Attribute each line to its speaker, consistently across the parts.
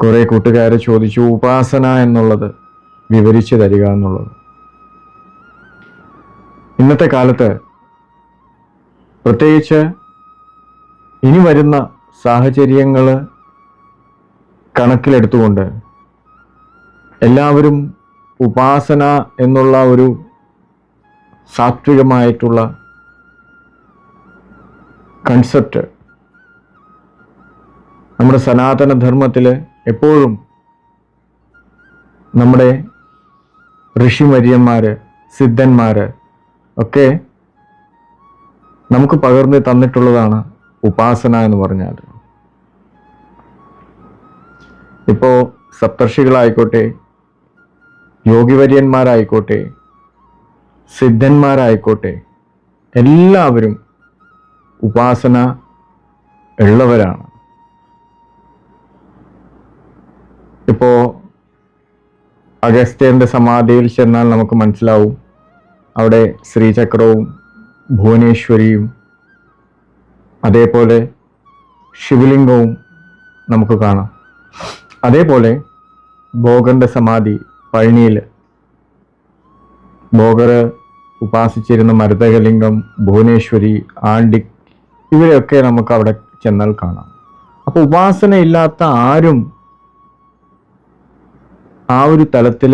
Speaker 1: കുറേ കൂട്ടുകാരെ ചോദിച്ചു ഉപാസന എന്നുള്ളത് വിവരിച്ചു തരിക എന്നുള്ളത്. ഇന്നത്തെ കാലത്ത് പ്രത്യേകിച്ച് ഇനി വരുന്ന സാഹചര്യങ്ങൾ കണക്കിലെടുത്തുകൊണ്ട് എല്ലാവരും ഉപാസന എന്നുള്ള ഒരു സാത്വികമായിട്ടുള്ള കൺസെപ്റ്റ് നമ്മുടെ സനാതന ധർമ്മത്തിൽ എപ്പോഴും നമ്മുടെ ഋഷിമര്യന്മാർ സിദ്ധന്മാർ ഒക്കെ നമുക്ക് പകർന്ന് തന്നിട്ടുള്ളതാണ് ഉപാസന എന്ന് പറഞ്ഞാൽ. ഇപ്പോൾ സപ്തർഷികളായിക്കോട്ടെ യോഗിവര്യന്മാരായിക്കോട്ടെ സിദ്ധന്മാരായിക്കോട്ടെ എല്ലാവരും ഉപാസന ഉള്ളവരാണ്. ഇപ്പോൾ അഗസ്ത്യന്റെ സമാധിയിൽ ചെന്നാൽ നമുക്ക് മനസ്സിലാവും. അവിടെ ശ്രീചക്രവും ഭുവനേശ്വരിയും അതേപോലെ ശിവലിംഗവും നമുക്ക് കാണാം. അതേപോലെ ഭോഗന്റെ സമാധി പഴനിയിൽ ഭോഗർ ഉപാസിച്ചിരുന്ന മരുതകലിംഗം ഭുവനേശ്വരി ആണ്ടി ഇവരെയൊക്കെ നമുക്ക് അവിടെ ചെന്നാൽ കാണാം. അപ്പോൾ ഉപാസന ഇല്ലാത്ത ആരും ആ ഒരു തലത്തിൽ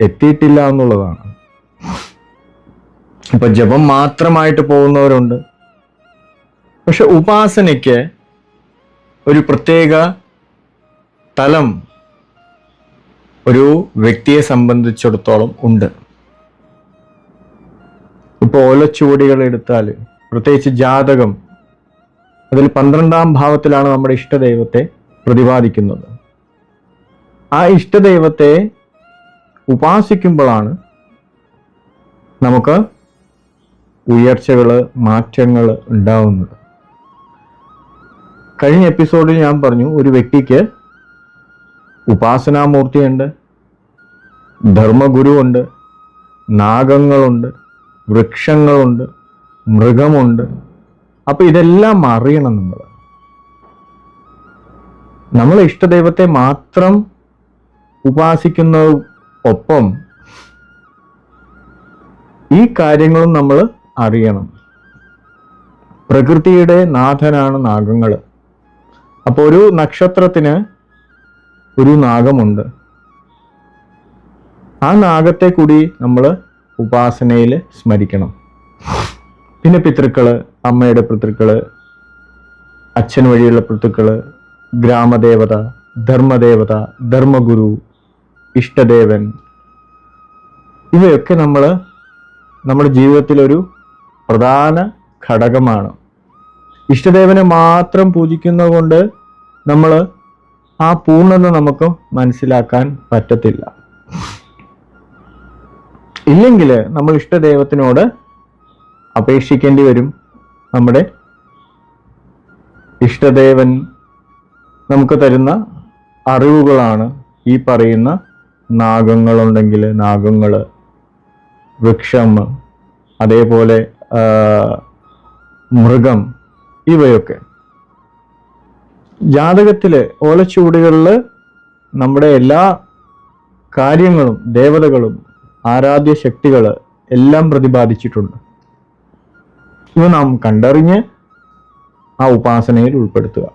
Speaker 1: എത്തിയിട്ടില്ല എന്നുള്ളതാണ്. ഇപ്പൊ ജപം മാത്രമായിട്ട് പോകുന്നവരുണ്ട്. പക്ഷെ ഉപാസനയ്ക്ക് ഒരു പ്രത്യേക തലം ഒരു വ്യക്തിയെ സംബന്ധിച്ചിടത്തോളം ഉണ്ട്. ഇപ്പൊ ഓലച്ചുവടികൾ എടുത്താൽ പ്രത്യേകിച്ച് ജാതകം അതിൽ പന്ത്രണ്ടാം ഭാവത്തിലാണ് നമ്മുടെ ഇഷ്ടദൈവത്തെ പ്രതിപാദിക്കുന്നത്. ആ ഇഷ്ടദൈവത്തെ ഉപാസിക്കുമ്പോഴാണ് നമുക്ക് ഉയർച്ചകൾ മാറ്റങ്ങൾ ഉണ്ടാവുന്നത്. കഴിഞ്ഞ എപ്പിസോഡിൽ ഞാൻ പറഞ്ഞു ഒരു വ്യക്തിക്ക് ഉപാസനാമൂർത്തിയുണ്ട് ധർമ്മഗുരുവുണ്ട് നാഗങ്ങളുണ്ട് വൃക്ഷങ്ങളുണ്ട് മൃഗമുണ്ട്. അപ്പൊ ഇതെല്ലാം അറിയണം നമ്മൾ. നമ്മൾ ഇഷ്ടദൈവത്തെ മാത്രം ഉപാസിക്കുന്ന ഒപ്പം ഈ കാര്യങ്ങളും നമ്മൾ അറിയണം. പ്രകൃതിയുടെ നാഥനാണ് നാഗങ്ങൾ. അപ്പോൾ ഒരു നക്ഷത്രത്തിന് ഒരു നാഗമുണ്ട്. ആ നാഗത്തെ കൂടി നമ്മൾ ഉപാസനയിൽ സ്മരിക്കണം. പിന്നെ പിതൃക്കൾ അമ്മയുടെ പിതൃക്കൾ അച്ഛൻ വഴിയുള്ള പിതൃക്കൾ ഗ്രാമദേവത ധർമ്മദേവത ധർമ്മഗുരു ഇഷ്ടദേവൻ. ഇവയൊക്കെ നമ്മൾ നമ്മുടെ ജീവിതത്തിലൊരു പ്രധാന ഘടകമാണ്. ഇഷ്ടദേവനെ മാത്രം പൂജിക്കുന്നത് കൊണ്ട് നമ്മൾ ആ പൂർണത നമുക്ക് മനസ്സിലാക്കാൻ പറ്റത്തില്ല. ഇല്ലെങ്കിൽ നമ്മൾ ഇഷ്ടദൈവത്തിനോട് അപേക്ഷിക്കേണ്ടി വരും. നമ്മുടെ ഇഷ്ടദേവൻ നമുക്ക് തരുന്ന അറിവുകളാണ് ഈ പറയുന്ന നാഗങ്ങളുണ്ടെങ്കിൽ നാഗങ്ങൾ വൃക്ഷം അതേപോലെ മൃഗം ഇവയൊക്കെ. ജാതകത്തിലെ ഓലച്ചുവടുകളിൽ നമ്മുടെ എല്ലാ കാര്യങ്ങളും ദേവതകളും ആരാധ്യ ശക്തികൾ എല്ലാം പ്രതിപാദിച്ചിട്ടുണ്ട്. ഇത് നാം കണ്ടറിഞ്ഞ് ആ ഉപാസനയിൽ ഉൾപ്പെടുത്തുക.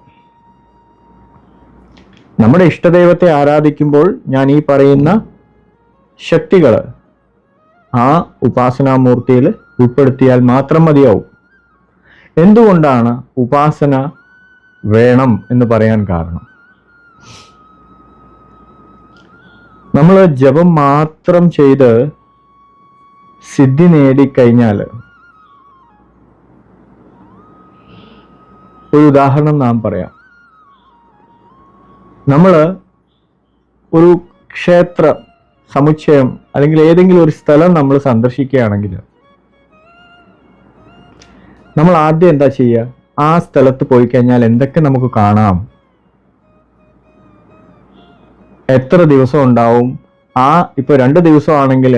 Speaker 1: നമ്മുടെ ഇഷ്ടദൈവത്തെ ആരാധിക്കുമ്പോൾ ഞാൻ ഈ പറയുന്ന ശക്തികൾ ആ ഉപാസനാമൂർത്തിയിൽ ഉൾപ്പെടുത്തിയാൽ മാത്രം മതിയാവും. എന്തുകൊണ്ടാണ് ഉപാസന വേണം എന്ന് പറയാൻ കാരണം? നമ്മൾ ജപം മാത്രം ചെയ്ത് സിദ്ധി നേടിക്കഴിഞ്ഞാൽ ഒരു ഉദാഹരണം നാം പറയാം. നമ്മൾ ഒരു ക്ഷേത്ര സമുച്ചയം അല്ലെങ്കിൽ ഏതെങ്കിലും ഒരു സ്ഥലം നമ്മൾ സന്ദർശിക്കുകയാണെങ്കിൽ നമ്മൾ ആദ്യം എന്താ ചെയ്യുക? ആ സ്ഥലത്ത് പോയി കഴിഞ്ഞാൽ എന്തൊക്കെ നമുക്ക് കാണാം? എത്ര ദിവസം ഉണ്ടാവും? ആ ഇപ്പൊ രണ്ട് ദിവസമാണെങ്കിൽ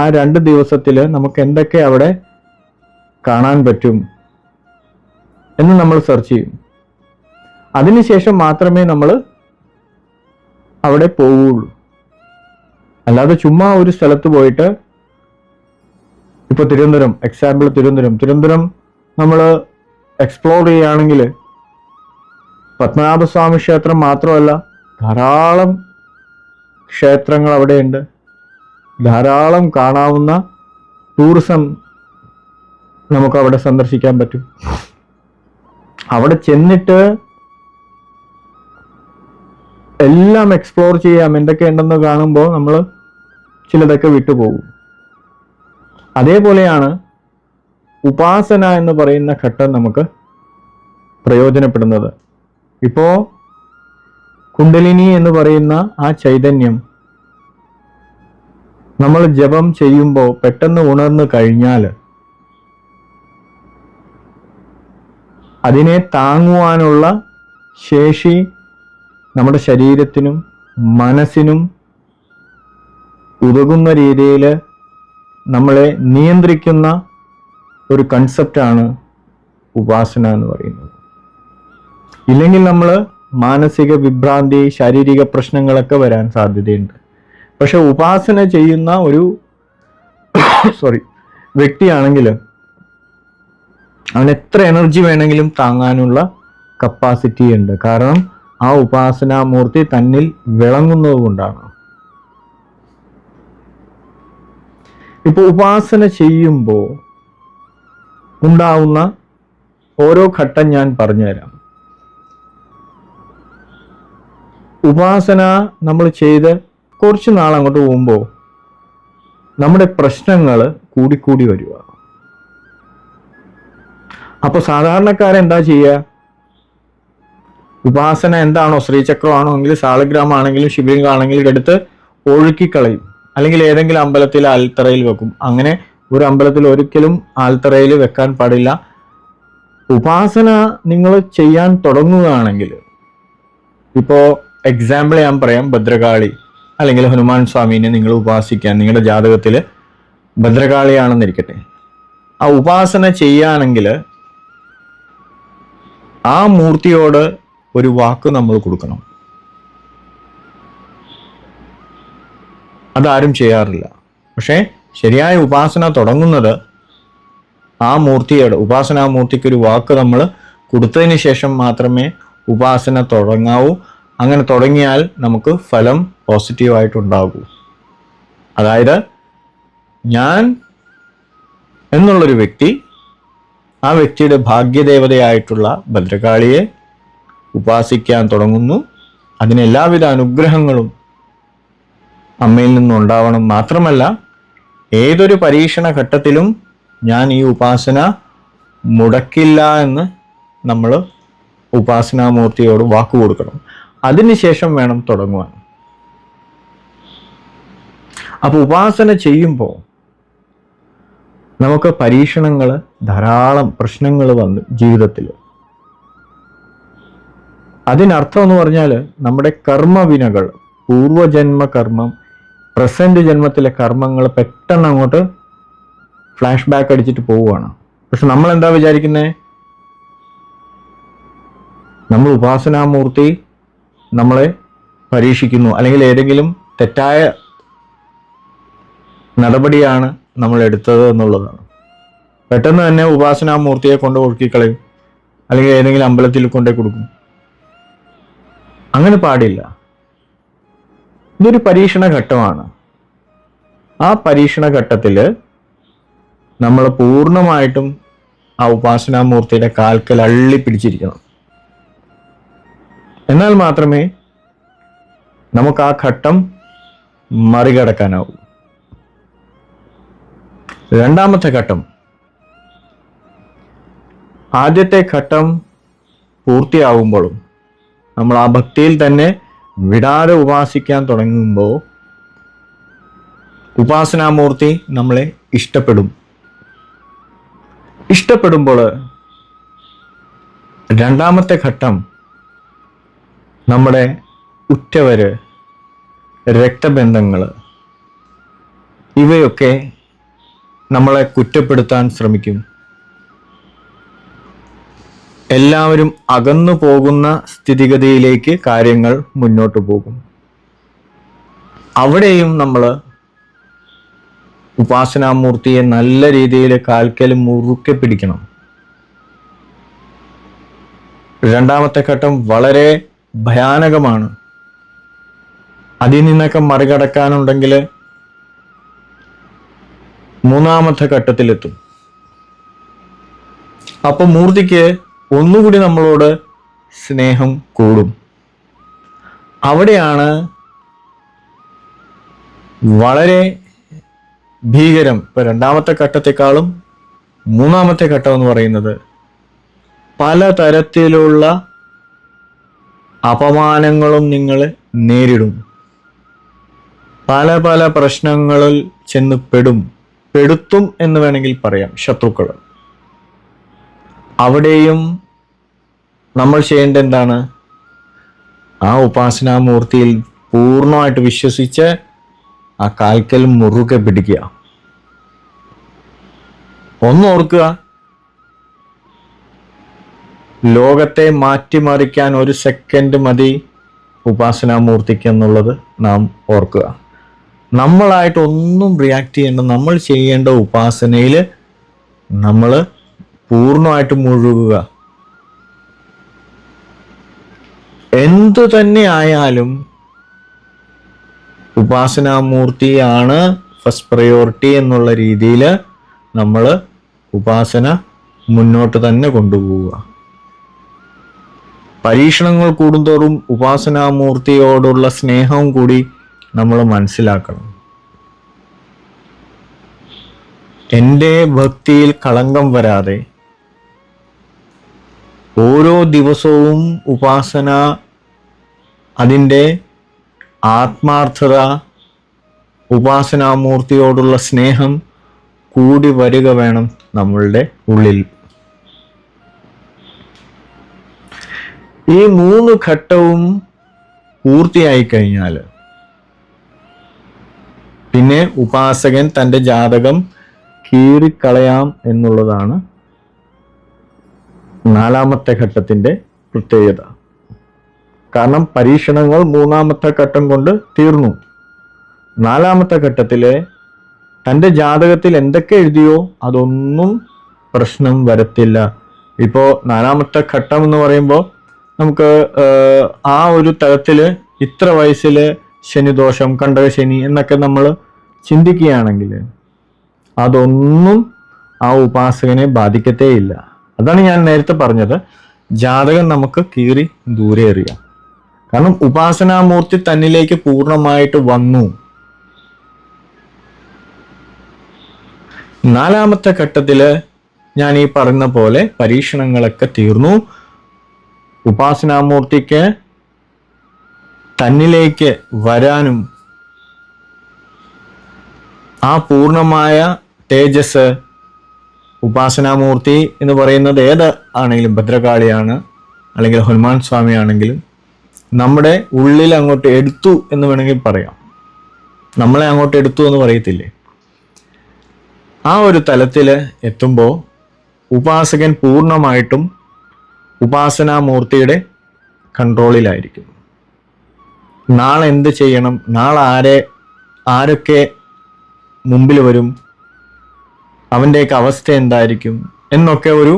Speaker 1: ആ രണ്ട് ദിവസത്തിൽ നമുക്ക് എന്തൊക്കെ അവിടെ കാണാൻ പറ്റും എന്ന് നമ്മൾ സെർച്ച് ചെയ്യും. അതിനുശേഷം മാത്രമേ നമ്മൾ അവിടെ പോവുള്ളൂ. അല്ലാതെ ചുമ്മാ ഒരു സ്ഥലത്ത് പോയിട്ട് ഇപ്പൊ തിരുവനന്തപുരം എക്സാമ്പിൾ തിരുവനന്തപുരം. തിരുവനന്തപുരം നമ്മൾ എക്സ്പ്ലോർ ചെയ്യുകയാണെങ്കിൽ പത്മനാഭസ്വാമി ക്ഷേത്രം മാത്രമല്ല ധാരാളം ക്ഷേത്രങ്ങൾ അവിടെയുണ്ട്. ധാരാളം കാണാവുന്ന ടൂറിസം നമുക്ക് അവിടെ സന്ദർശിക്കാൻ പറ്റും. അവിടെ ചെന്നിട്ട് എല്ലാം എക്സ്പ്ലോർ ചെയ്യാം എന്തൊക്കെ ഉണ്ടെന്ന് കാണുമ്പോൾ നമ്മൾ ചിലതൊക്കെ വിട്ടുപോകും. അതേപോലെയാണ് ഉപാസന എന്ന് പറയുന്ന ഘട്ടം നമുക്ക് പ്രയോജനപ്പെടുന്നത്. ഇപ്പോ കുണ്ടലിനി എന്ന് പറയുന്ന ആ ചൈതന്യം നമ്മൾ ജപം ചെയ്യുമ്പോൾ പെട്ടെന്ന് ഉണർന്നു കഴിഞ്ഞാൽ അതിനെ താങ്ങുവാനുള്ള ശേഷി നമ്മുടെ ശരീരത്തിനും മനസ്സിനും ഉതകുന്ന രീതിയിൽ നമ്മളെ നിയന്ത്രിക്കുന്ന ഒരു കൺസെപ്റ്റാണ് ഉപാസന എന്ന് പറയുന്നത്. ഇല്ലെങ്കിൽ നമ്മൾ മാനസിക വിഭ്രാന്തി ശാരീരിക പ്രശ്നങ്ങളൊക്കെ വരാൻ സാധ്യതയുണ്ട്. പക്ഷെ ഉപാസന ചെയ്യുന്ന ഒരു സോറി വ്യക്തിയാണെങ്കിൽ അവൻ എത്ര എനർജി വേണമെങ്കിലും താങ്ങാനുള്ള കപ്പാസിറ്റി ഉണ്ട്. കാരണം ആ ഉപാസനാമൂർത്തി തന്നിൽ വിളങ്ങുന്നത് കൊണ്ടാണ്. ഇപ്പൊ ഉപാസന ചെയ്യുമ്പോൾ ഉണ്ടാവുന്ന ഓരോ ഘട്ടം ഞാൻ പറഞ്ഞുതരാം. ഉപാസന നമ്മൾ ചെയ്ത് കുറച്ച് നാൾ അങ്ങോട്ട് പോകുമ്പോൾ നമ്മുടെ പ്രശ്നങ്ങൾ കൂടിക്കൂടി വരിക അപ്പൊ സാധാരണക്കാരെന്താ ചെയ്യുക ഉപാസന എന്താണോ ശ്രീചക്രമാണോ എങ്കിൽ സാളഗ്രാമാണെങ്കിലും ശിവലിംഗം ആണെങ്കിലും എടുത്ത് ഒഴുക്കിക്കളയും. അല്ലെങ്കിൽ ഏതെങ്കിലും അമ്പലത്തിൽ ആൽത്തറയിൽ വെക്കും. അങ്ങനെ ഒരു അമ്പലത്തിൽ ഒരിക്കലും ആൽത്തറയിൽ വെക്കാൻ പാടില്ല. ഉപാസന നിങ്ങൾ ചെയ്യാൻ തുടങ്ങുകയാണെങ്കിൽ ഇപ്പോ എക്സാമ്പിൾ ഞാൻ പറയാം ഭദ്രകാളി അല്ലെങ്കിൽ ഹനുമാൻ സ്വാമീനെ നിങ്ങൾ ഉപാസിക്കാൻ നിങ്ങളുടെ ജാതകത്തിൽ ഭദ്രകാളിയാണെന്നിരിക്കട്ടെ ആ ഉപാസന ചെയ്യുകയാണെങ്കിൽ ആ മൂർത്തിയോട് ഒരു വാക്ക് നമ്മൾ കൊടുക്കണം. അതാരും ചെയ്യാറില്ല. പക്ഷേ ശരിയായ ഉപാസന തുടങ്ങുന്നത് ആ മൂർത്തിയോട് ഉപാസനാ മൂർത്തിക്ക് ഒരു വാക്ക് നമ്മൾ കൊടുത്തതിന് ശേഷം മാത്രമേ ഉപാസന തുടങ്ങാവൂ. അങ്ങനെ തുടങ്ങിയാൽ നമുക്ക് ഫലം പോസിറ്റീവായിട്ടുണ്ടാകൂ. അതായത് ഞാൻ എന്നുള്ളൊരു വ്യക്തി ആ വ്യക്തിയുടെ ഭാഗ്യദേവതയായിട്ടുള്ള ഭദ്രകാളിയെ ഉപാസിക്കാൻ തുടങ്ങുന്നു. അതിന് എല്ലാവിധ അനുഗ്രഹങ്ങളും അമ്മയിൽ നിന്നുണ്ടാവണം മാത്രമല്ല ഏതൊരു പരീക്ഷണ ഘട്ടത്തിലും ഞാൻ ഈ ഉപാസന മുടക്കില്ല എന്ന് നമ്മൾ ഉപാസനാമൂർത്തിയോട് വാക്കു കൊടുക്കണം. അതിനുശേഷം വേണം തുടങ്ങുവാൻ. അപ്പൊ ഉപാസന ചെയ്യുമ്പോൾ നമുക്ക് പരീക്ഷണങ്ങൾ ധാരാളം പ്രശ്നങ്ങൾ വന്നു ജീവിതത്തിൽ അതിനർത്ഥം എന്ന് പറഞ്ഞാൽ നമ്മുടെ കർമ്മവിനകൾ പൂർവജന്മ കർമ്മം പ്രസന്റ് ജന്മത്തിലെ കർമ്മങ്ങൾ പെട്ടെന്ന് അങ്ങോട്ട് ഫ്ലാഷ് ബാക്ക് അടിച്ചിട്ട് പോവുകയാണ്. പക്ഷെ നമ്മൾ എന്താ വിചാരിക്കുന്നത് നമ്മൾ ഉപാസനാമൂർത്തി നമ്മളെ പരീക്ഷിക്കുന്നു. അല്ലെങ്കിൽ ഏതെങ്കിലും തെറ്റായ നടപടിയാണ് നമ്മൾ എടുത്തത് എന്നുള്ളതാണ്. പെട്ടെന്ന് തന്നെ ഉപാസനാമൂർത്തിയെ കൊണ്ട് ഒഴുക്കിക്കളയും. അല്ലെങ്കിൽ ഏതെങ്കിലും അമ്പലത്തിൽ കൊണ്ടേ കൊടുക്കും. അങ്ങനെ പാടില്ല. ഇതൊരു പരീക്ഷണ ഘട്ടമാണ്. ആ പരീക്ഷണ ഘട്ടത്തിൽ നമ്മൾ പൂർണമായിട്ടും ആ ഉപാസനാമൂർത്തിയുടെ കാൽക്കൽ അള്ളി പിടിച്ചിരിക്കണം. എന്നാൽ മാത്രമേ നമുക്ക് ആ ഘട്ടം മറികടക്കാനാവൂ. രണ്ടാമത്തെ ഘട്ടം. ആദ്യത്തെ ഘട്ടം പൂർത്തിയാകുമ്പോഴും നമ്മൾ ആ ഭക്തിയിൽ തന്നെ വിടാതെ ഉപാസിക്കാൻ തുടങ്ങുമ്പോൾ ഉപാസനാമൂർത്തി നമ്മളെ ഇഷ്ടപ്പെടും. ഇഷ്ടപ്പെടുമ്പോൾ രണ്ടാമത്തെ ഘട്ടം നമ്മുടെ ഉറ്റവര് രക്തബന്ധങ്ങൾ ഇവയൊക്കെ നമ്മളെ കുറ്റപ്പെടുത്താൻ ശ്രമിക്കും. എല്ലാവരും അകന്നു പോകുന്ന സ്ഥിതിഗതിയിലേക്ക് കാര്യങ്ങൾ മുന്നോട്ട് പോകും. അവിടെയും നമ്മൾ ഉപാസനാമൂർത്തിയെ നല്ല രീതിയിൽ കാൽക്കൽ മുറുക്കെ പിടിക്കണം. രണ്ടാമത്തെ ഘട്ടം വളരെ ഭയാനകമാണ്. അതിൽ നിന്നൊക്കെ മറികടക്കാനുണ്ടെങ്കിൽ മൂന്നാമത്തെ ഘട്ടത്തിലെത്തും. അപ്പൊ മൂർത്തിക്ക് ഒന്നുകൂടി നമ്മളോട് സ്നേഹം കൂടും. അവിടെയാണ് വളരെ ഭീകരം ഇപ്പൊ രണ്ടാമത്തെ ഘട്ടത്തെക്കാളും മൂന്നാമത്തെ ഘട്ടം എന്ന് പറയുന്നത് പലതരത്തിലുള്ള അപമാനങ്ങളും നിങ്ങൾ നേരിടും. പല പല പ്രശ്നങ്ങളിൽ ചെന്ന് പെടും. പെടുത്തും എന്ന് വേണമെങ്കിൽ പറയാം. ശത്രുക്കൾ അവിടെയും നമ്മൾ ചെയ്യേണ്ട എന്താണ്? ആ ഉപാസനാമൂർത്തിയിൽ പൂർണമായിട്ട് വിശ്വസിച്ച് ആ കാൽക്കൽ മുറുകെ പിടിക്കുക. ഒന്നോർക്കുക ലോകത്തെ മാറ്റിമറിക്കാൻ ഒരു സെക്കൻഡ് മതി ഉപാസനാമൂർത്തിക്ക് എന്നുള്ളത് നാം ഓർക്കുക. നമ്മളായിട്ട് ഒന്നും റിയാക്ട് ചെയ്യേണ്ട നമ്മൾ ചെയ്യേണ്ട ഉപാസനയിൽ നമ്മൾ പൂർണമായിട്ട് മുഴുകുക. എന്തു തന്നെ ആയാലും ഉപാസനാമൂർത്തിയാണ് ഫസ്റ്റ് പ്രയോറിറ്റി എന്നുള്ള രീതിയിൽ നമ്മൾ ഉപാസന മുന്നോട്ട് തന്നെ കൊണ്ടുപോവുക. പരീക്ഷണങ്ങൾ കൂടുന്തോറും ഉപാസനാമൂർത്തിയോടുള്ള സ്നേഹവും കൂടി നമ്മൾ മനസ്സിലാക്കണം. എന്റെ ഭക്തിയിൽ കളങ്കം വരാതെ ഓരോ ദിവസവും ഉപാസന അതിന്റെ ആത്മാർത്ഥത ഉപാസനാമൂർത്തിയോടുള്ള സ്നേഹം കൂടി വരിക വേണം നമ്മളുടെ ഉള്ളിൽ. ഈ മൂന്ന് ഘട്ടവും പൂർത്തിയായി കഴിഞ്ഞാൽ പിന്നെ ഉപാസകൻ തന്റെ ജാതകം കീറിക്കളയാം എന്നുള്ളതാണ് നാലാമത്തെ ഘട്ടത്തിന്റെ പ്രത്യേകത. കാരണം പരീക്ഷണങ്ങൾ മൂന്നാമത്തെ ഘട്ടം കൊണ്ട് തീർന്നു. നാലാമത്തെ ഘട്ടത്തിലെ തന്റെ ജാതകത്തിൽ എന്തൊക്കെ എഴുതിയോ അതൊന്നും പ്രശ്നം വരത്തില്ല. ഇപ്പോൾ നാലാമത്തെ ഘട്ടം എന്ന് പറയുമ്പോൾ നമുക്ക് ആ ഒരു തലത്തിൽ ഇത്ര വയസ്സിൽ ശനിദോഷം കണ്ടകശനി എന്നൊക്കെ നമ്മൾ ചിന്തിക്കുകയാണെങ്കിൽ അതൊന്നും ആ ഉപാസകനെ ബാധിക്കത്തേ ഇല്ല അതാണ് ഞാൻ നേരത്തെ പറഞ്ഞത്. ജാതകം നമുക്ക് കീറി ദൂരെ എറിയാം. കാരണം ഉപാസനാമൂർത്തി തന്നിലേക്ക് പൂർണമായിട്ട് വന്നു. നാലാമത്തെ ഘട്ടത്തിൽ ഞാൻ ഈ പറഞ്ഞ പോലെ പരീക്ഷണങ്ങളൊക്കെ തീർന്നു. ഉപാസനാമൂർത്തിക്ക് തന്നിലേക്ക് വരാനും ആ പൂർണമായ തേജസ് ഉപാസനാമൂർത്തി എന്ന് പറയുന്നത് ഏത് ആണെങ്കിലും ഭദ്രകാളിയാണ് അല്ലെങ്കിൽ ഹനുമാൻ സ്വാമി ആണെങ്കിലും നമ്മുടെ ഉള്ളിൽ അങ്ങോട്ട് എടുത്തു എന്ന് വേണമെങ്കിൽ പറയാം. നമ്മളെ അങ്ങോട്ട് എടുത്തു എന്ന് പറയത്തില്ലേ? ആ ഒരു തലത്തിൽ എത്തുമ്പോൾ ഉപാസകൻ പൂർണമായിട്ടും ഉപാസനാമൂർത്തിയുടെ കൺട്രോളിലായിരിക്കും. നാളെ എന്ത് ചെയ്യണം? നാളെ ആരെ ആരൊക്കെ മുമ്പിൽ വരും? അവന്റെയൊക്കെ അവസ്ഥ എന്തായിരിക്കും എന്നൊക്കെ ഒരു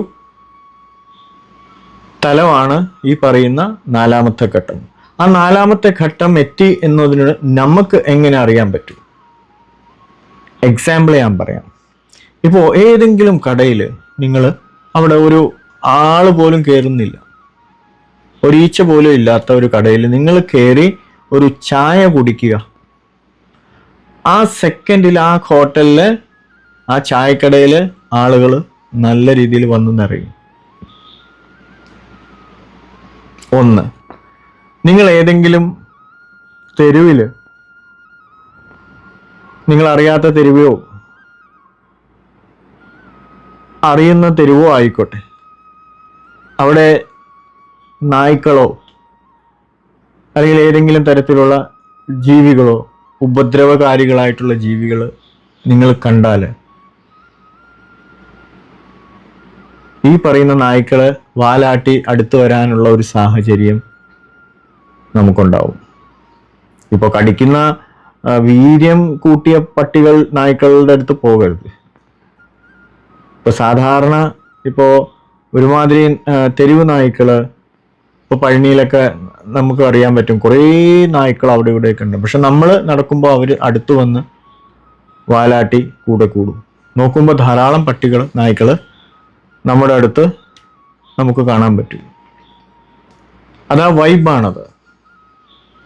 Speaker 1: തലമാണ് ഈ പറയുന്ന നാലാമത്തെ ഘട്ടം. ആ നാലാമത്തെ ഘട്ടം എത്തി എന്നതിന് നമുക്ക് എങ്ങനെ അറിയാൻ പറ്റും? എക്സാമ്പിൾ ഞാൻ പറയാം. ഇപ്പോൾ ഏതെങ്കിലും കടയിൽ നിങ്ങൾ അവിടെ ഒരു ആൾ പോലും കയറുന്നില്ല ഒരു പോലും ഇല്ലാത്ത ഒരു കടയിൽ നിങ്ങൾ കയറി ഒരു ചായ കുടിക്കുക. ആ സെക്കൻഡിൽ ആ ഹോട്ടലിൽ ആ ചായക്കടയിൽ ആളുകൾ നല്ല രീതിയിൽ വന്നു നിറയും. ഒന്ന് നിങ്ങൾ ഏതെങ്കിലും തെരുവിൽ നിങ്ങൾ അറിയാത്ത തെരുവോ? അറിയുന്ന തെരുവോ ആയിക്കോട്ടെ. അവിടെ നായ്ക്കളോ അല്ലെങ്കിൽ ഏതെങ്കിലും തരത്തിലുള്ള ജീവികളോ ഉപദ്രവകാരികളായിട്ടുള്ള ജീവികൾ നിങ്ങൾ കണ്ടാൽ ഈ പറയുന്ന നായ്ക്കൾ വാലാട്ടി അടുത്തു വരാനുള്ള ഒരു സാഹചര്യം നമുക്കുണ്ടാവും. ഇപ്പോൾ കടിക്കുന്ന വീര്യം കൂട്ടിയ പട്ടികൾ നായ്ക്കളുടെ അടുത്ത് പോകരുത്. ഇപ്പൊ സാധാരണ ഇപ്പോ ഒരുമാതിരി തെരുവ് നായ്ക്കൾ ഇപ്പൊ പഴനിയിലൊക്കെ നമുക്ക് അറിയാൻ പറ്റും. കുറേ നായ്ക്കൾ അവിടെ ഇവിടെയൊക്കെ ഉണ്ട്. പക്ഷെ നമ്മൾ നടക്കുമ്പോൾ അവർ അടുത്തു വന്ന് വാലാട്ടി കൂടെ കൂടും. നോക്കുമ്പോൾ ധാരാളം പട്ടികൾ നായ്ക്കൾ നമ്മുടെ അടുത്ത് നമുക്ക് കാണാൻ പറ്റും. അതാ വൈബാണത്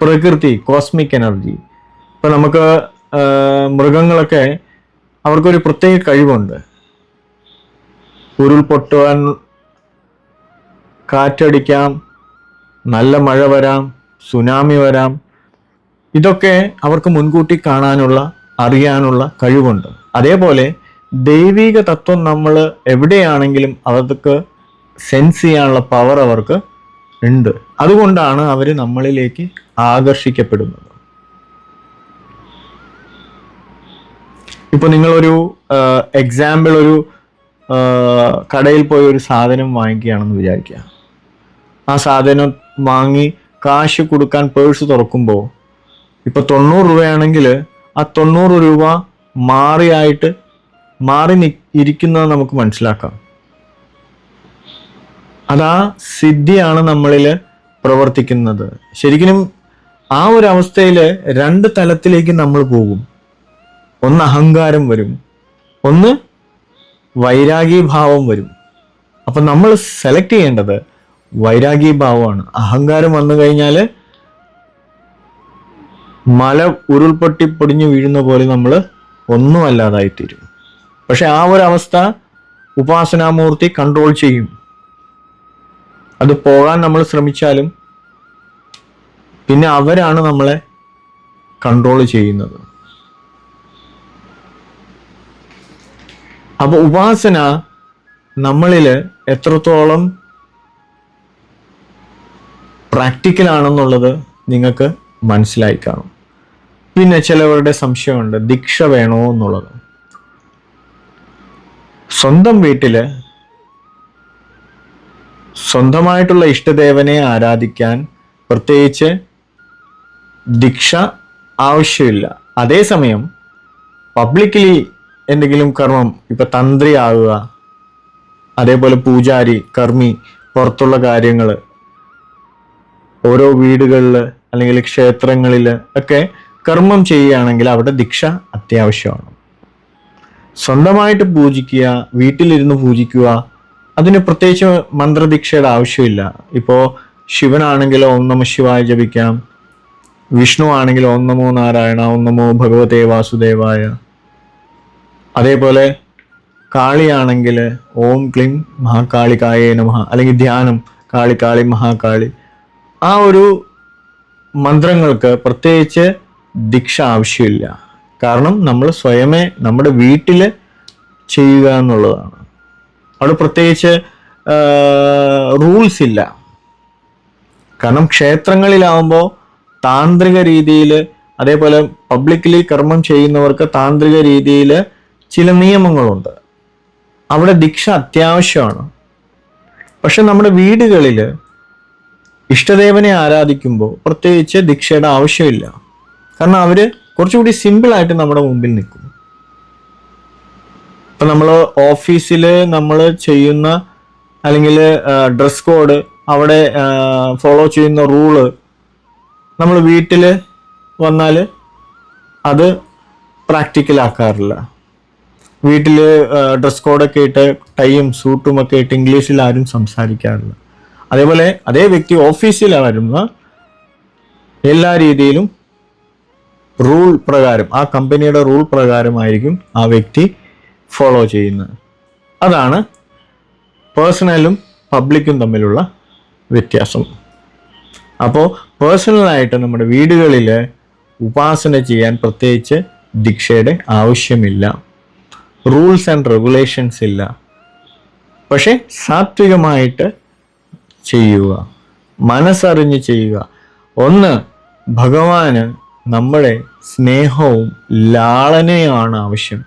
Speaker 1: പ്രകൃതി കോസ്മിക് എനർജി ഇപ്പൊ നമുക്ക് മൃഗങ്ങളൊക്കെ അവർക്കൊരു പ്രത്യേക കഴിവുണ്ട്. ഉരുൾപൊട്ടുവാൻ കാറ്റടിക്കാം നല്ല മഴ വരാം സുനാമി വരാം. ഇതൊക്കെ അവർക്ക് മുൻകൂട്ടി കാണാനുള്ള അറിയാനുള്ള കഴിവുണ്ട്. അതേപോലെ ദൈവിക തത്വം നമ്മൾ എവിടെയാണെങ്കിലും അവർക്ക് സെൻസ് ചെയ്യാനുള്ള പവർ അവർക്ക് ഉണ്ട്. അതുകൊണ്ടാണ് അവർ നമ്മളിലേക്ക് ആകർഷിക്കപ്പെടുന്നത്. ഇപ്പൊ നിങ്ങളൊരു എക്സാമ്പിൾ ഒരു കടയിൽ പോയി ഒരു സാധനം വാങ്ങിക്കുകയാണെന്ന് വിചാരിക്കുക. ആ സാധനം വാങ്ങി കാശ് കൊടുക്കാൻ പേഴ്സ് തുറക്കുമ്പോൾ ഇപ്പൊ തൊണ്ണൂറ് രൂപയാണെങ്കിൽ ആ തൊണ്ണൂറ് രൂപ മാറിയായിട്ട് മാറി ഇരിക്കുന്ന ഇരിക്കുന്നത് നമുക്ക് മനസ്സിലാക്കാം. അതാ സിദ്ധിയാണ് നമ്മളിൽ പ്രവർത്തിക്കുന്നത്. ശരിക്കും ആ ഒരു അവസ്ഥയിൽ രണ്ട് തലത്തിലേക്ക് നമ്മൾ പോകും. ഒന്ന് അഹങ്കാരം വരും. ഒന്ന് വൈരാഗീഭാവം വരും. അപ്പൊ നമ്മൾ സെലക്ട് ചെയ്യേണ്ടത് വൈരാഗീഭാവമാണ്. അഹങ്കാരം വന്നു കഴിഞ്ഞാൽ മല ഉരുൾപൊട്ടി പൊടിഞ്ഞു വീഴുന്ന പോലെ നമ്മൾ ഒന്നുമല്ലാതായിത്തീരും. പക്ഷെ ആ ഒരു അവസ്ഥ ഉപാസനാമൂർത്തി കൺട്രോൾ ചെയ്യും. അത് പോകാൻ നമ്മൾ ശ്രമിച്ചാലും പിന്നെ അവരാണ് നമ്മളെ കൺട്രോൾ ചെയ്യുന്നത്. അപ്പൊ ഉപാസന നമ്മളിൽ എത്രത്തോളം പ്രാക്ടിക്കൽ ആണെന്നുള്ളത് നിങ്ങൾക്ക് മനസ്സിലായി കാണും. പിന്നെ ചിലവരുടെ സംശയമുണ്ട് ദീക്ഷ വേണോ എന്നുള്ളത്. സ്വന്തം വീട്ടിൽ സ്വന്തമായിട്ടുള്ള ഇഷ്ടദേവനെ ആരാധിക്കാൻ പ്രത്യേകിച്ച് ദീക്ഷ ആവശ്യമില്ല. അതേസമയം പബ്ലിക്കലി എന്തെങ്കിലും കർമ്മം ഇപ്പൊ തന്ത്രി ആവുക അതേപോലെ പൂജാരി കർമ്മി പുറത്തുള്ള കാര്യങ്ങൾ ഓരോ വീടുകളിൽ അല്ലെങ്കിൽ ക്ഷേത്രങ്ങളിൽ ഒക്കെ കർമ്മം ചെയ്യുകയാണെങ്കിൽ അവിടെ ദീക്ഷ അത്യാവശ്യമാണ്. സ്വന്തമായിട്ട് പൂജിക്കുക വീട്ടിലിരുന്ന് പൂജിക്കുക അതിന് പ്രത്യേകിച്ച് മന്ത്രദീക്ഷയുടെ ആവശ്യമില്ല. ഇപ്പോൾ ശിവനാണെങ്കിൽ ഓം നമ ശിവായ ജപിക്കാം. വിഷ്ണു ആണെങ്കിൽ ഓം നമോ നാരായണ ഓം നമോ ഭഗവതേ വാസുദേവായ. അതേപോലെ കാളിയാണെങ്കിൽ ഓം ക്ലിം മഹാകാളികായേ നമഃ അല്ലെങ്കിൽ ധ്യാനം കാളി കാളി മഹാകാളി. ആ ഒരു മന്ത്രങ്ങൾക്ക് പ്രത്യേകിച്ച് ദീക്ഷ ആവശ്യമില്ല. കാരണം നമ്മൾ സ്വയമേ നമ്മുടെ വീട്ടിൽ ചെയ്യുക എന്നുള്ളതാണ്. അവിടെ പ്രത്യേകിച്ച് റൂൾസ് ഇല്ല. കാരണം ക്ഷേത്രങ്ങളിലാവുമ്പോൾ താന്ത്രിക രീതിയിൽ അതേപോലെ പബ്ലിക്കലി കർമ്മം ചെയ്യുന്നവർക്ക് താന്ത്രിക രീതിയിൽ ചില നിയമങ്ങളുണ്ട്. അവിടെ ദീക്ഷ അത്യാവശ്യമാണ്. പക്ഷെ നമ്മുടെ വീടുകളിൽ ഇഷ്ടദേവനെ ആരാധിക്കുമ്പോൾ പ്രത്യേകിച്ച് ദീക്ഷയുടെ ആവശ്യമില്ല. കാരണം അവർ കുറച്ചുകൂടി സിമ്പിൾ ആയിട്ട് നമ്മുടെ മുമ്പിൽ നിൽക്കും. ഇപ്പൊ നമ്മൾ ഓഫീസിൽ നമ്മൾ ചെയ്യുന്ന അല്ലെങ്കിൽ ഡ്രസ് കോഡ് അവിടെ ഫോളോ ചെയ്യുന്ന റൂൾ നമ്മൾ വീട്ടിൽ വന്നാൽ അത് പ്രാക്ടിക്കൽ ആക്കാറില്ല. വീട്ടിൽ ഡ്രസ് കോഡൊക്കെ ഇട്ട് ടൈയും സൂട്ടും ഒക്കെ ഇട്ട് ഇംഗ്ലീഷിൽ ആരും സംസാരിക്കാറില്ല. അതേപോലെ അതേ വ്യക്തി ഓഫീസിൽ വരുമ്പോൾ എല്ലാ രീതിയിലും റൂൾ പ്രകാരം ആ കമ്പനിയുടെ റൂൾ പ്രകാരമായിരിക്കും ആ വ്യക്തി ഫോളോ ചെയ്യുന്നത്. അതാണ് പേഴ്സണലും പബ്ലിക്കും തമ്മിലുള്ള വ്യത്യാസം. അപ്പോൾ പേഴ്സണലായിട്ട് നമ്മുടെ വീടുകളിൽ ഉപാസന ചെയ്യാൻ പ്രത്യേകിച്ച് ദീക്ഷയുടെ ആവശ്യമില്ല. റൂൾസ് ആൻഡ് റെഗുലേഷൻസ് ഇല്ല. പക്ഷേ സാത്വികമായിട്ട് ചെയ്യുക മനസ്സറിഞ്ഞ് ചെയ്യുക. ഒന്ന് ഭഗവാന് നമ്മുടെ സ്നേഹവും ലാളനയാണ് ആവശ്യം.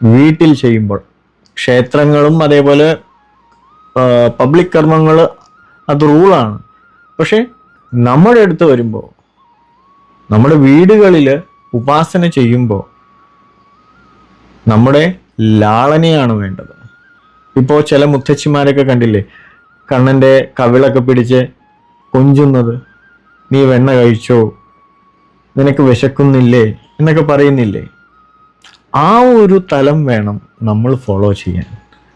Speaker 1: വീട്ടിൽ ചെയ്യുമ്പോൾ ക്ഷേത്രങ്ങളും അതേപോലെ പബ്ലിക് കർമ്മങ്ങൾ അത് റൂളാണ് പക്ഷെ നമ്മുടെ അടുത്ത് വരുമ്പോൾ നമ്മുടെ വീടുകളിൽ ഉപാസന ചെയ്യുമ്പോൾ നമ്മുടെ ലാളനയാണ് വേണ്ടത്. ഇപ്പോൾ ചില മുത്തച്ഛിമാരൊക്കെ കണ്ടില്ലേ കണ്ണന്റെ കവിളൊക്കെ പിടിച്ച് കൊഞ്ചുന്നത് നീ വെണ്ണ കഴിച്ചോ? നിനക്ക് വിശക്കുന്നില്ലേ എന്നൊക്കെ പറയുന്നില്ലേ? ആ ഒരു തലം വേണം നമ്മൾ ഫോളോ ചെയ്യാൻ.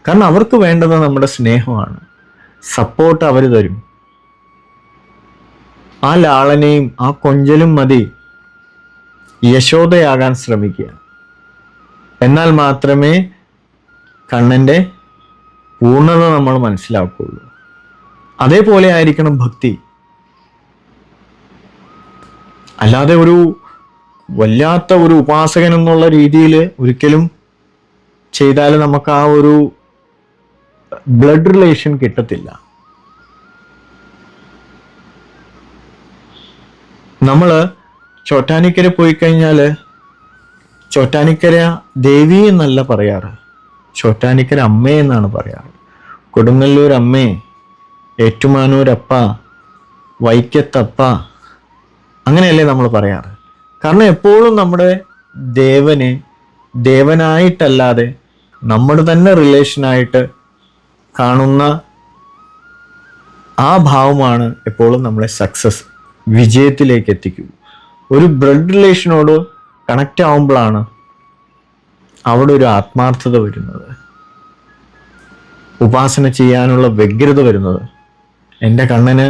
Speaker 1: കാരണം അവർക്ക് വേണ്ടത് നമ്മുടെ സ്നേഹമാണ്. സപ്പോർട്ട് അവർ തരും. ആ ലാളനെയും ആ കൊഞ്ചലും മതി. യശോദയാകാൻ ശ്രമിക്കുക. എന്നാൽ മാത്രമേ കണ്ണന്റെ പൂർണത നമ്മൾ മനസ്സിലാക്കുകയുള്ളൂ. അതേപോലെ ആയിരിക്കണം ഭക്തി. അല്ലാതെ ഒരു വല്ലാത്ത ഒരു ഉപാസകൻ എന്നുള്ള രീതിയിൽ ഒരിക്കലും ചെയ്താൽ നമുക്ക് ആ ഒരു ബ്ലഡ് റിലേഷൻ കിട്ടത്തില്ല. നമ്മൾ ചോറ്റാനിക്കര പോയി കഴിഞ്ഞാൽ ചോറ്റാനിക്കര ദേവി എന്നല്ല പറയാറ്. ചോറ്റാനിക്കര അമ്മേ എന്നാണ് പറയാറ്. കൊടുങ്ങല്ലൂർ അമ്മേ ഏറ്റുമാനൂരപ്പ വൈക്കത്തപ്പ അങ്ങനെയല്ലേ നമ്മൾ പറയാറ്? കാരണം എപ്പോഴും നമ്മുടെ ദേവനെ ദേവനായിട്ടല്ലാതെ നമ്മൾ തന്നെ റിലേഷനായിട്ട് കാണുന്ന ആ ഭാവമാണ് എപ്പോഴും നമ്മളെ സക്സസ് വിജയത്തിലേക്ക് എത്തിക്കും. ഒരു ബ്ലഡ് റിലേഷനോട് കണക്റ്റ് ആവുമ്പോഴാണ് അവിടെ ഒരു ആത്മാർത്ഥത വരുന്നത്. ഉപാസന ചെയ്യാനുള്ള വ്യഗ്രത വരുന്നത്. എന്റെ കണ്ണന്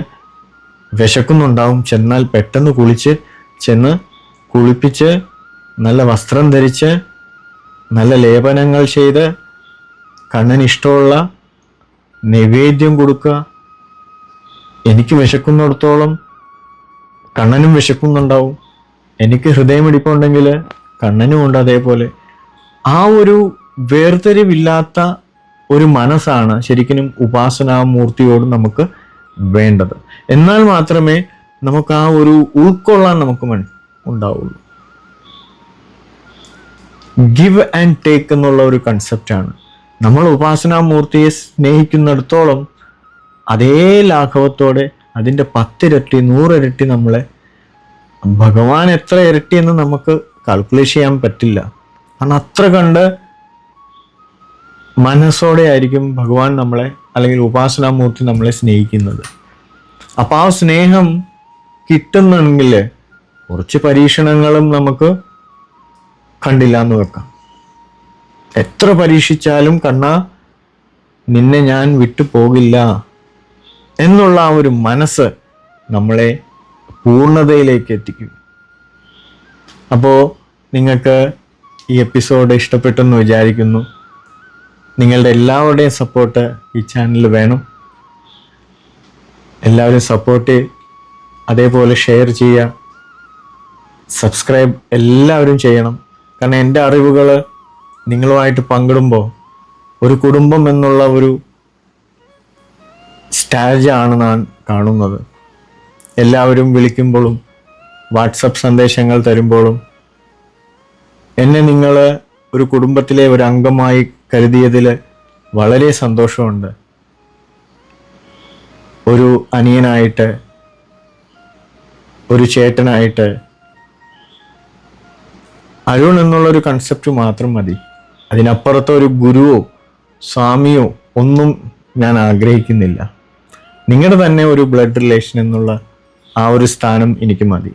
Speaker 1: വിശക്കുന്നുണ്ടാവും. ചെന്നാൽ പെട്ടെന്ന് കുളിച്ച് ചെന്ന് കുളിപ്പിച്ച് നല്ല വസ്ത്രം ധരിച്ച് നല്ല ലേപനങ്ങൾ ചെയ്ത് കണ്ണന് ഇഷ്ടമുള്ള നൈവേദ്യം കൊടുക്കുക എനിക്ക് വിശക്കുന്നിടത്തോളം കണ്ണനും വിശക്കുന്നുണ്ടാവും. എനിക്ക് ഹൃദയമിടിപ്പുണ്ടെങ്കിൽ കണ്ണനും ഉണ്ട് അതേപോലെ. ആ ഒരു വേർതിരിവില്ലാത്ത ഒരു മനസ്സാണ് ശരിക്കും ഉപാസനാമൂർത്തിയോട് നമുക്ക് വേണ്ടത്. എന്നാൽ മാത്രമേ നമുക്ക് ആ ഒരു ഉൾക്കൊള്ളാൻ നമുക്ക് ഉണ്ടാവുള്ളൂ. ഗിവ് ആൻഡ് ടേക്ക് എന്നുള്ള ഒരു കൺസെപ്റ്റാണ് നമ്മൾ ഉപാസനാമൂർത്തിയെ സ്നേഹിക്കുന്നിടത്തോളം അതേ ലാഘവത്തോടെ അതിന്റെ പത്തിരട്ടി നൂറിരട്ടി നമ്മളെ ഭഗവാൻ എത്ര ഇരട്ടി എന്ന് നമുക്ക് കാൽക്കുലേറ്റ് ചെയ്യാൻ പറ്റില്ല. കാരണം അത്ര കണ്ട് മനസ്സോടെ ആയിരിക്കും ഭഗവാൻ നമ്മളെ അല്ലെങ്കിൽ ഉപാസനാമൂർത്തി നമ്മളെ സ്നേഹിക്കുന്നത്. അപ്പം ആ സ്നേഹം കിട്ടുന്നെങ്കിൽ കുറച്ച് പരീക്ഷണങ്ങളും നമുക്ക് കണ്ടില്ല എന്ന് വെക്കാം. എത്ര പരീക്ഷിച്ചാലും കണ്ണ നിന്നെ ഞാൻ വിട്ടു പോകില്ല എന്നുള്ള ആ ഒരു മനസ്സ് നമ്മളെ പൂർണതയിലേക്ക് എത്തിക്കും. അപ്പോൾ നിങ്ങൾക്ക് ഈ എപ്പിസോഡ് ഇഷ്ടപ്പെട്ടെന്ന് വിചാരിക്കുന്നു. നിങ്ങളുടെ എല്ലാവരുടെയും സപ്പോർട്ട് ഈ ചാനൽ വേണം. എല്ലാവരും സപ്പോർട്ട് അതേപോലെ ഷെയർ ചെയ്യുക. സബ്സ്ക്രൈബ് എല്ലാവരും ചെയ്യണം. കാരണം എന്റെ അറിവുകൾ നിങ്ങളുമായിട്ട് പങ്കിടുമ്പോൾ ഒരു കുടുംബം എന്നുള്ള ഒരു സ്റ്റാജാണ് ഞാൻ കാണുന്നത്. എല്ലാവരും വിളിക്കുമ്പോഴും വാട്സപ്പ് സന്ദേശങ്ങൾ തരുമ്പോഴും എന്നെ നിങ്ങൾ ഒരു കുടുംബത്തിലെ ഒരു അംഗമായി കരുതിയതിൽ വളരെ സന്തോഷമുണ്ട്. ഒരു അനിയനായിട്ട് ഒരു ചേട്ടനായിട്ട് അരുൺ എന്നുള്ളൊരു കൺസെപ്റ്റ് മാത്രം മതി. അതിനപ്പുറത്തെ ഒരു ഗുരുവോ സ്വാമിയോ ഒന്നും ഞാൻ ആഗ്രഹിക്കുന്നില്ല. നിങ്ങളുടെ തന്നെ ഒരു ബ്ലഡ് റിലേഷൻ എന്നുള്ള ആ ഒരു സ്ഥാനം എനിക്ക് മതി.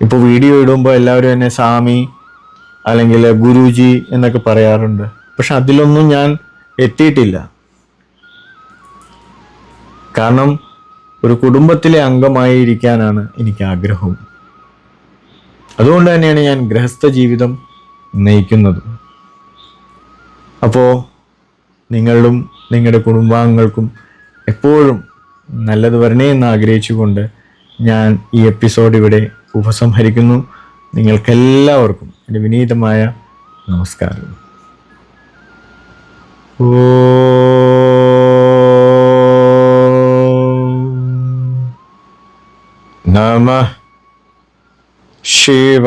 Speaker 1: ഇപ്പോൾ വീഡിയോ ഇടുമ്പോൾ എല്ലാവരും എന്നെ സ്വാമി അല്ലെങ്കിൽ ഗുരുജി എന്നൊക്കെ പറയാറുണ്ട്. പക്ഷെ അതിലൊന്നും ഞാൻ എത്തിയിട്ടില്ല. കാരണം ഒരു കുടുംബത്തിലെ അംഗമായി ഇരിക്കാനാണ് എനിക്ക് ആഗ്രഹം അതുകൊണ്ട് തന്നെയാണ് ഞാൻ ഗൃഹസ്ഥ ജീവിതം നയിക്കുന്നത്. അപ്പോൾ നിങ്ങളും നിങ്ങളുടെ കുടുംബാംഗങ്ങൾക്കും എപ്പോഴും നല്ലത് വരണേ എന്ന് ആഗ്രഹിച്ചുകൊണ്ട് ഞാൻ ഈ എപ്പിസോഡ് ഇവിടെ ഉപസംഹരിക്കുന്നു. നിങ്ങൾക്കെല്ലാവർക്കും എന്റെ വിനീതമായ നമസ്കാരം. ഓ നമ ശിവ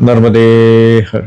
Speaker 1: നർമ്മദേ ഹർ.